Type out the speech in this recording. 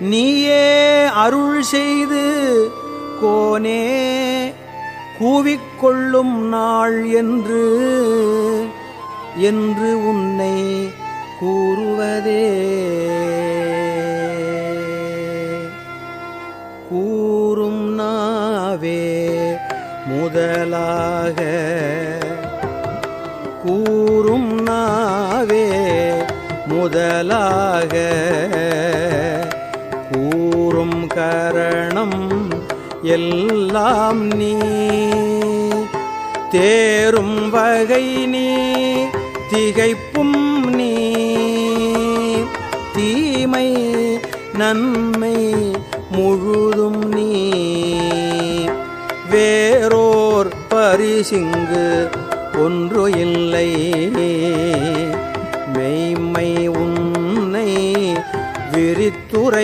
நீயே அருள் செய்து கோனே கூவிக்கொள்ளும் நாள் என்று என்று உன்னை கூறுவதே. கூறும் நாவே முதலாக கூறும் நாவே முதலாக. கருவும் கரணம் எல்லாம் நீ. தேரும் வகை நீ திகைப்பும் நீ. தீமை நன்மை முழுதும் நீ. வேறோர் பரிசிங்கு ஒன்று இல்லை. மெய்மை உன்னை விரித்துரை